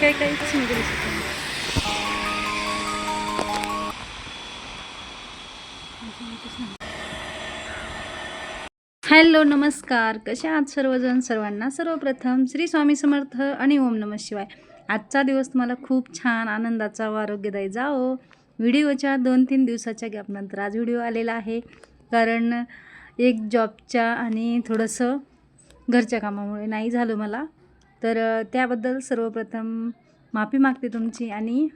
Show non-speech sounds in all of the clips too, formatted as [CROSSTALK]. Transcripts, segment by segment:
काही काहीच नाही करू शकत हॅलो नमस्कार. कशा आहात सर्वजण? सर्वांना सर्वप्रथम श्री स्वामी समर्थ आणि ओम नम शिवाय. आजचा दिवस तुम्हाला खूप छान आनंदाचा व आरोग्यदायी जाओ व्हिडिओच्या दोन तीन दिवसाच्या गॅपनंतर आज व्हिडिओ आलेला आहे. कारण एक जॉबच्या आणि थोडंसं घरच्या कामामुळे नाही झालं मला. तर त्याबद्दल सर्वप्रथम माफी मागते तुमची आणि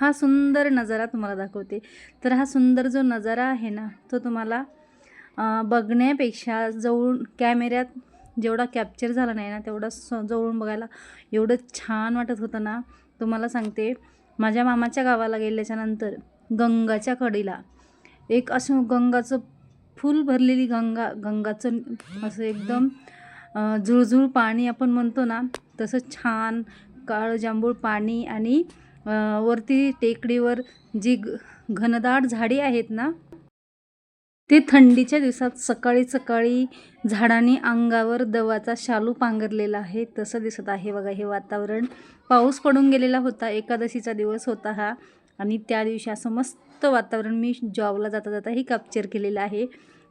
हा सुंदर नजारा तुम्हाला दाखवते. तर हा सुंदर जो नजारा आहे ना तो तुम्हाला बघण्यापेक्षा जवळून कॅमेऱ्यात जेवढा कॅप्चर झाला नाही ना तेवढा स जवळून बघायला एवढं छान वाटत होतं ना तुम्हाला सांगते. माझ्या मामाच्या गावाला गेल्याच्यानंतर गंगाच्या कडीला एक असं गंगाचं फुल भरलेली गंगा गंगाचं असं एकदम झुळझुळ पाणी आपण म्हणतो ना तसं छान काळं जांभूळ पाणी आणि वरती टेकडीवर जी घनदाट झाडी आहेत ना ते थंडीच्या दिवसात सकाळी सकाळी झाडांनी अंगावर दवाचा शालू पांघरलेला आहे. तसं दिसत आहे बघा हे वातावरण. पाऊस पडून गेलेला होता. एकादशीचा दिवस होता हा. आणि त्या दिवशी असं मस्त वातावरण मी जॉबला जाता जाता ही कॅप्चर केलेलं आहे.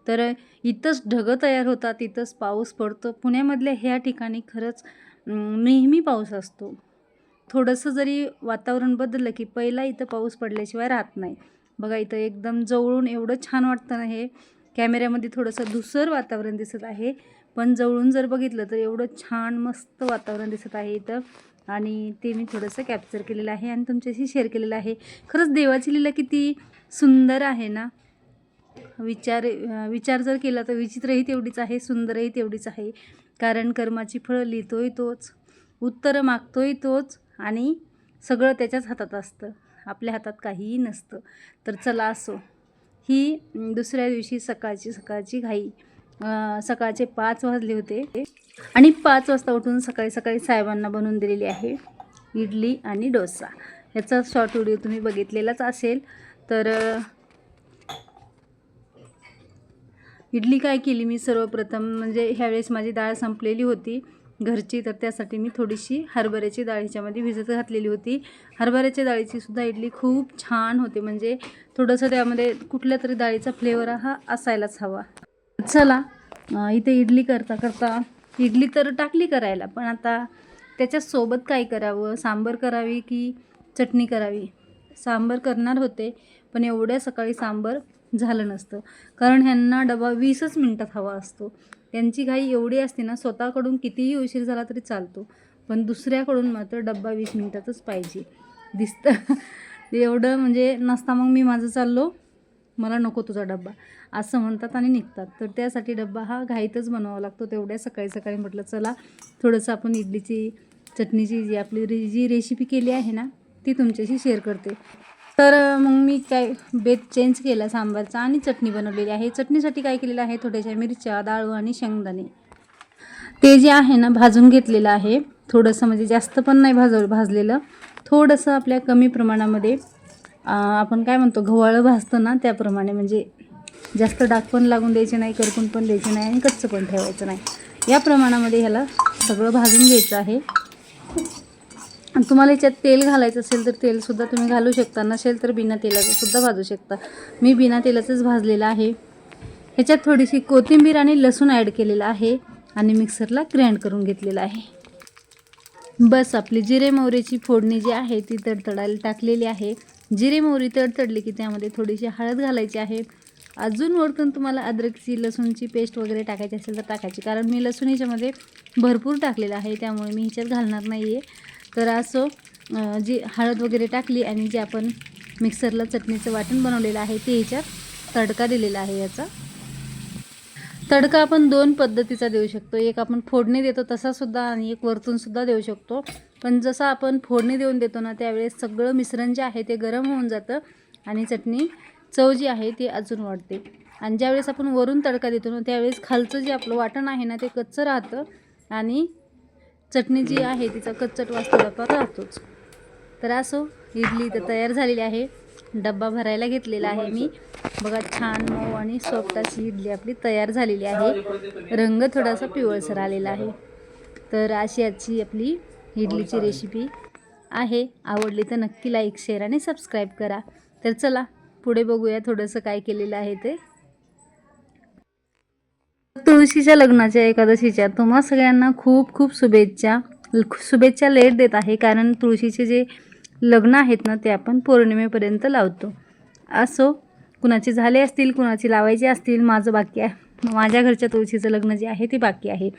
तर इथंच ढगं तयार होतात इथंच पाऊस पडतो. पुण्यामधल्या ह्या ठिकाणी खरंच नेहमी पाऊस असतो. थोडंसं जरी वातावरण बदललं की पहिला इथं पाऊस पडल्याशिवाय राहत नाही. बघा इथं एकदम जवळून एवढं छान वाटतं ना हे. कॅमेऱ्यामध्ये थोडंसं धुसर वातावरण दिसत आहे. पण जवळून जर बघितलं तर एवढं छान मस्त वातावरण दिसत आहे इथं. आणि ते मी थोडंसं कॅप्चर केलेलं आहे आणि तुमच्याशी शेअर केलेलं आहे. खरंच देवाची लीला किती सुंदर आहे ना. विचार विचार जर केला तर विचित्रही तेवढीच आहे सुंदरही तेवढीच आहे. कारण कर्माची फळं लिहितोय तोच उत्तरं मागतोय तोच आणि सगळं त्याच्याच हातात असतं. आपल्या हातात काहीही नसतं. तर चला असो. ही दुसऱ्या दिवशी सकाळची सकाळची घाई. सकाळचे पाच वाजले होते. आणि पाच वाजता उठून सकाळी सकाळी साहेबांना बनवून दिलेली आहे इडली आणि डोसा. याचा शॉर्ट व्हिडिओ तुम्ही बघितलेलाच असेल. तर इडली काय केली मी सर्वप्रथम? म्हणजे ह्यावेळेस माझी डाळ संपलेली होती घरची तर त्यासाठी मी थोडीशी हरभऱ्याची डाळ ह्याच्यामध्ये भिजत घातलेली होती. हरभऱ्याच्या डाळीची सुद्धा इडली खूप छान होते म्हणजे थोडंसं त्यामध्ये कुठल्या तरी डाळीचा फ्लेवर हा असायलाच हवा. चला इथे इडली करता करता इडली तर टाकली करायला पण आता त्याच्यासोबत काय करावं? सांबर करावी की चटणी करावी? सांबर करणार होते पण एवढ्या सकाळी सांबर झालं नसतं. कारण ह्यांना डबा वीसच मिनटात हवा असतो. त्यांची घाई एवढी असते ना स्वतःकडून कितीही उशीर झाला तरी चालतो. पण दुसऱ्याकडून मात्र डब्बा वीस मिनटातच पाहिजे. दिसतं. [LAUGHS] एवढं म्हणजे नसता मग मी माझं चाललो मला नको तुझा डब्बा. असं म्हणतात आणि निघतात. तर त्यासाठी डब्बा हा घाईतच बनवावा लागतो. तेवढ्या सकाळी सकाळी म्हटलं चला थोडंसं आपण इडलीची चटणीची जी आपली जी रेसिपी केली आहे ना ती तुमच्याशी शेअर करते. तर मग मी काय बेत चेंज केला सांबारचा आणि चटणी बनवलेली आहे. चटणीसाठी काय केलेलं आहे? थोड्याशा मिरच्या डाळू आणि शेंगदाणे. ते जे आहे ना भाजून घेतलेलं आहे. थोडंसं म्हणजे जास्त पण नाही भाजव भाजलेलं. थोडंसं आपल्या कमी प्रमाणामध्ये आपण काय म्हणतो घवाळं भाजतं ना त्याप्रमाणे म्हणजे जास्त डाग पण लागून द्यायचे नाही करपून पण द्यायचे नाही आणि कच्चं पण ठेवायचं नाही. या प्रमाणामध्ये ह्याला सगळं भाजून घ्यायचं आहे. आणि तुम्हाला याच्यात तेल घालायचं असेल तर तेलसुद्धा तुम्ही घालू शकता. नसेल तर बिना तेलाचं सुद्धा भाजू शकता. मी बिना तेलाचंच भाजलेलं आहे. ह्याच्यात थोडीशी कोथिंबीर आणि लसूण ॲड केलेलं आहे आणि मिक्सरला ग्राइंड करून घेतलेलं आहे. बस आपली जिरे मोहरीची फोडणी जी आहे ती तडतडायला टाकलेली आहे. जिरे मोहरी तडतडली की त्यामध्ये थोडीशी हळद घालायची आहे. अजून वरतून तुम्हाला अद्रकची लसूणची पेस्ट वगैरे टाकायची असेल तर टाकायची. कारण मी लसूण ह्याच्यामध्ये भरपूर टाकलेलं आहे त्यामुळे मी ह्याच्यात घालणार नाही आहे तर असं जी हळद वगैरे टाकली आणि जे आपण मिक्सरला चटणीचं वाटण बनवलेलं आहे ते ह्याच्यात तडका दिलेला आहे याचा. तडका आपण दोन पद्धतीचा देऊ शकतो. एक आपण फोडणी देतो तसासुद्धा आणि एक वरतूनसुद्धा देऊ शकतो. पण जसं आपण फोडणी देऊन देतो ना त्यावेळेस सगळं मिश्रण जे आहे ते गरम होऊन जातं आणि चटणी चव जी आहे ती अजून वाढते. आणि ज्यावेळेस आपण वरून तडका देतो ना त्यावेळेस खालचं जे आपलं वाटण आहे ना ते कच्चं राहतं आणि चटणी जी आहे तिचा कच्चट वाजता डब्बा राहतोच तर असो इडली तर तयार झालेली आहे. डब्बा भरायला घेतलेला आहे मी. बघा छान मऊ आणि सॉफ्ट अशी इडली आपली तयार झालेली आहे. रंग थोडासा पिवळसर आलेला आहे. तर अशी आजची आपली इडलीची रेसिपी आहे. आवडली तर नक्की लाईक शेअर आणि सबस्क्राईब करा. तर चला पुढे बघूया थोडंसं काय केलेलं आहे ते. तुळशीच्या लग्नाच्या एकादशीच्या तुम्हा सगळ्यांना खूप खूप शुभेच्छा. शुभेच्छा लेट देत आहे कारण तुळशीचे जे लग्न आहेत ना ते आपण पौर्णिमेपर्यंत लावतो. असो कुणाचे झाले असतील कुणाचे लावायचे असतील माझं बाकी आहे. माझ्या घरच्या तुळशीचं लग्न जे आहे ते बाकी आहे.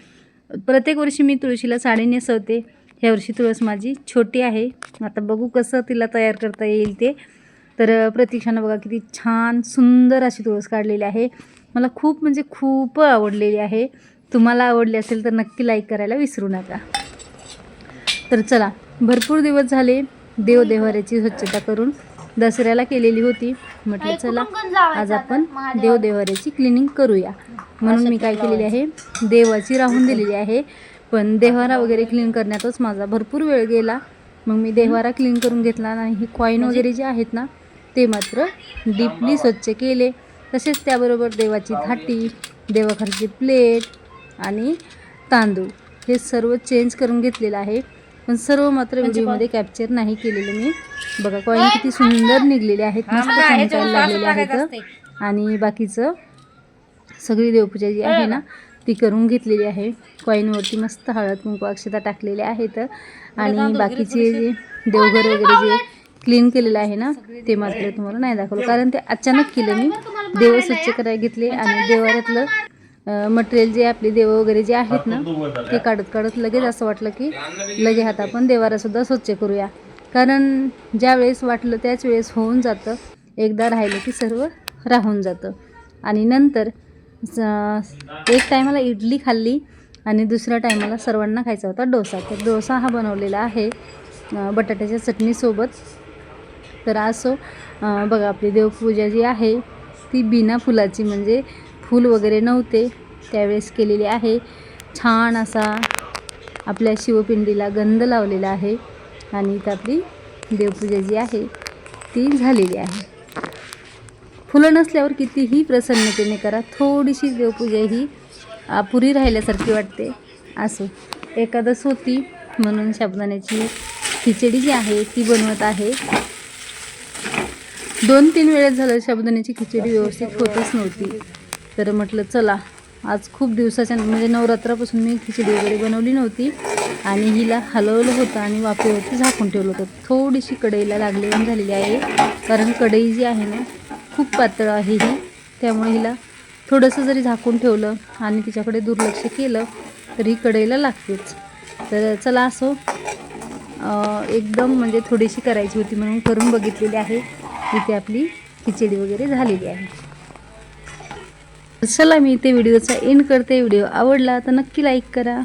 प्रत्येक वर्षी मी तुळशीला साडी नेसवते. ह्या वर्षी तुळस माझी छोटी आहे. आता बघू कसं तिला तयार करता येईल ते. तर प्रतीक्षानं बघा किती छान सुंदर अशी तुळस काढलेली आहे. मला खूप म्हणजे खूप आवडलेली आहे. तुम्हाला आवडली असेल तर नक्की लाईक करायला विसरू नका. तर चला भरपूर दिवस झाले देवदेवाऱ्याची स्वच्छता करून दसऱ्याला केलेली होती. म्हटलं चला आज आपण देवदेवाऱ्याची क्लिनिंग करूया. म्हणून मी काय केलेली आहे देवाची राहून दिलेली आहे. पण देवारा वगैरे क्लीन करण्यातच माझा भरपूर वेळ गेला. मग मी देवारा क्लीन करून घेतला आणि ही कॉईन वगैरे जे आहेत ना ते मात्र डीपली स्वच्छ केले. तसेच त्याबरोबर देवाची थाटी देवाखालची प्लेट आणि तांदूळ. हे सर्व चेंज करून घेतलेलं आहे. पण सर्व मात्र व्हिडिओमध्ये कॅप्चर नाही केलेलं मी. बघा कॉईन किती सुंदर निघलेले आहेत. मस्त लागलेले आहेत आणि बाकीचं सगळी देवपूजा जी आहे ना ती करून घेतलेली आहे. कॉईनवरती मस्त हळद कुंकू अक्षता टाकलेल्या आहेत. आणि बाकीचे जे देवघर वगैरे जे क्लीन केलेलं आहे ना ते मात्र तुम्हाला नाही दाखवलं. कारण ते अचानक केलं मी. देव स्वच्छ करायला घेतले आणि देवाऱ्यातलं मटेरियल जे आपले देव वगैरे जे आहेत ना ते काढत काढत लगेच असं वाटलं की लगे हात आपण देवारासुद्धा स्वच्छ करूया. कारण ज्या वेळेस वाटलं त्याच वेळेस होऊन जातं. एकदा राहिलं की सर्व राहून जातं. आणि नंतर स- एक टायमाला इडली खाल्ली आणि दुसऱ्या टायमाला सर्वांना खायचा होता डोसा. तर डोसा हा बनवलेला आहे बटाट्याच्या चटणीसोबत. तर असो बघा आपली देवपूजा जी आहे ती बिना फुलाची म्हणजे फूल वगैरे नव्हते त्यावेळेस केलेली आहे. छान असा आपल्या शिवपिंडीला गंध लावलेला आहे आणि इथं आपली देवपूजा जी आहे ती झालेली आहे. फुलं नसल्यावर कितीही प्रसन्नतेने करा थोडीशी देवपूजा ही अपुरी राहिल्यासारखी वाटते. असो एकादस होती म्हणून शाबदाण्याची खिचडी जी आहे ती बनवत आहे. दोन तीन वेळेस झालं शाबुदाण्याची खिचडी व्यवस्थित होतच नव्हती. तर म्हटलं चला आज खूप दिवसाच्या म्हणजे नवरात्रापासून मी खिचडी वगैरे बनवली नव्हती आणि हिला हलवलं होतं आणि वाफेवरती झाकून ठेवलं होतं. थोडीशी कढईला लागली झालेली आहे कारण कढई जी आहे ना खूप पातळ आहे ही. त्यामुळे हिला थोडंसं जरी झाकून ठेवलं आणि तिच्याकडे दुर्लक्ष केलं तरी कढईला लागतेच. तर चला असो एकदम म्हणजे थोडीशी करायची होती म्हणून करून बघितलेली आहे. इथे आपली खिचडी वगैरे झालेली आहे. चला मी इथे व्हिडिओचा एंड करते. व्हिडिओ आवडला तर नक्की लाईक करा.